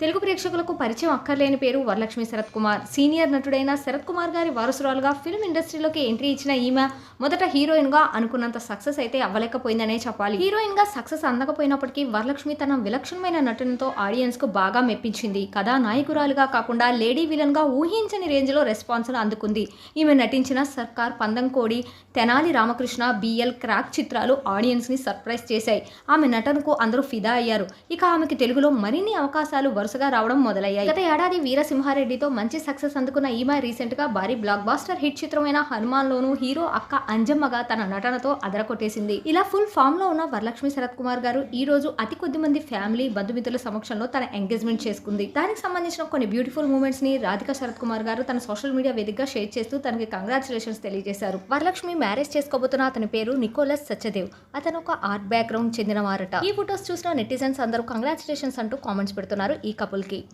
తెలుగు ప్రేక్షకులకు పరిచయం అక్కర్లేని పేరు వరలక్ష్మి శరత్ కుమార్. సీనియర్ నటుడైన శరత్ కుమార్ గారి వారసురాలుగా ఫిల్మ్ ఇండస్ట్రీలోకి ఎంట్రీ ఇచ్చిన ఈమె మొదట హీరోయిన్గా అనుకున్నంత సక్సెస్ అయితే అవ్వలేకపోయిందనే చెప్పాలి. హీరోయిన్గా సక్సెస్ అందకపోయినప్పటికీ వరలక్ష్మి తన విలక్షణమైన నటనతో ఆడియన్స్కు బాగా మెప్పించింది. కథా నాయకురాలుగా కాకుండా లేడీ విలన్గా ఊహించని రేంజ్లో రెస్పాన్స్ను అందుకుంది. ఈమె నటించిన సర్కార్ పందంకోడి తెనాలి రామకృష్ణ బిఎల్ క్రాక్ చిత్రాలు ఆడియన్స్ని సర్ప్రైజ్ చేశాయి. ఆమె నటనకు అందరూ ఫిదా అయ్యారు. ఇక ఆమెకి తెలుగులో మరిన్ని అవకాశాలు వరుసగా రావడం మొదలయ్యాయి. గత ఏడాది వీరసింహారెడ్డితో మంచి సక్సెస్ అందుకున్న ఈమె రీసెంట్గా భారీ బ్లాక్ బాస్టర్ హిట్ చిత్రమైన హనుమాన్ లోను హీరో అక్క అంజమ్మగా తన నటనతో అదరకొట్టేసింది ఇలా ఫుల్ ఫామ్లో ఉన్న వరలక్ష్మి శరత్ కుమార్ గారు ఈ రోజు అతి కొద్ది మంది ఫ్యామిలీ బంధుమిత్రుల సమక్షంలో తన ఎంగేజ్మెంట్ చేసుకుంది. దానికి సంబంధించిన కొన్ని బ్యూటిఫుల్ మూమెంట్స్ని రాధిక శరత్ కుమార్ గారు తన సోషల్ మీడియా వేదికగా షేర్ చేస్తూ తనకి కంగ్రాచులేషన్స్ తెలియజేశారు. వరలక్ష్మి మ్యారేజ్ చేసుకోబోతున్న అతని పేరు నికోలస్ సత్యదేవ్. అతను ఒక ఆర్ట్ బ్యాక్గ్రౌండ్ చెందిన వారట ఈ ఫొటోస్ చూసిన నెటిజన్స్ అందరూ కంగ్రాచులేషన్స్ అంటూ కామెంట్స్ పెడుతున్నారు. ఈ कपल की